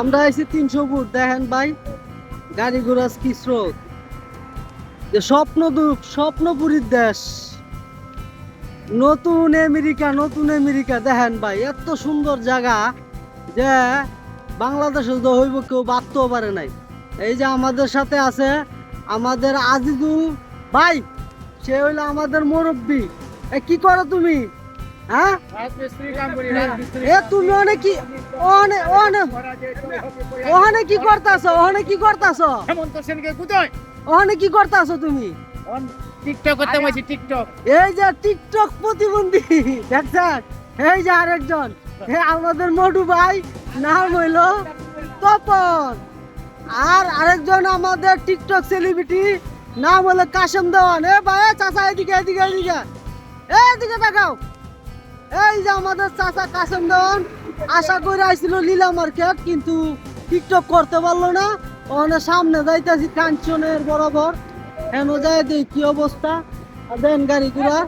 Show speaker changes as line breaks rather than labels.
আমরা আইছি তিনশো ফুট, দেখেন ভাই, গাড়ি ঘোড়া কি স্রোত। যে স্বপ্ন দুঃখ, স্বপ্নপুরীর দেশ। নতুন আমেরিকা নতুন আমেরিকা, দেখেন ভাই, এত সুন্দর জায়গা যে বাংলাদেশে তো হইব কেউ ভাবতেও পারে নাই। এই যে আমাদের সাথে আছে আমাদের আজিজুল ভাই, সে হইল আমাদের মুরব্বী। এ কি করো তুমি? হ্যাঁ? এ, তুমি অনেক কি ওখানে কি ওখানে কি ওখানে কি তুমি? এই যে আরেকজন। আমাদের মধু ভাই, নাম হইল তপন। আর আরেকজন আমাদের টিকটক সেলিব্রিটি নাম হলো কাশেম দেওয়ান। এ ভাই চাচা, এদিকে এদিকে এদিকে। এদিকে তাকাও। এই যে আমাদের চাচা কাশেম দেওয়ান, আশা করে আইছিল লীলা মার্কেট, কিন্তু টিকটক করতে পারল না। ওখানে সামনে যাইতেছি কাঞ্চনের বরাবর। হেন যায় দেখি কি অবস্থা দেন গাড়ি ঘোড়া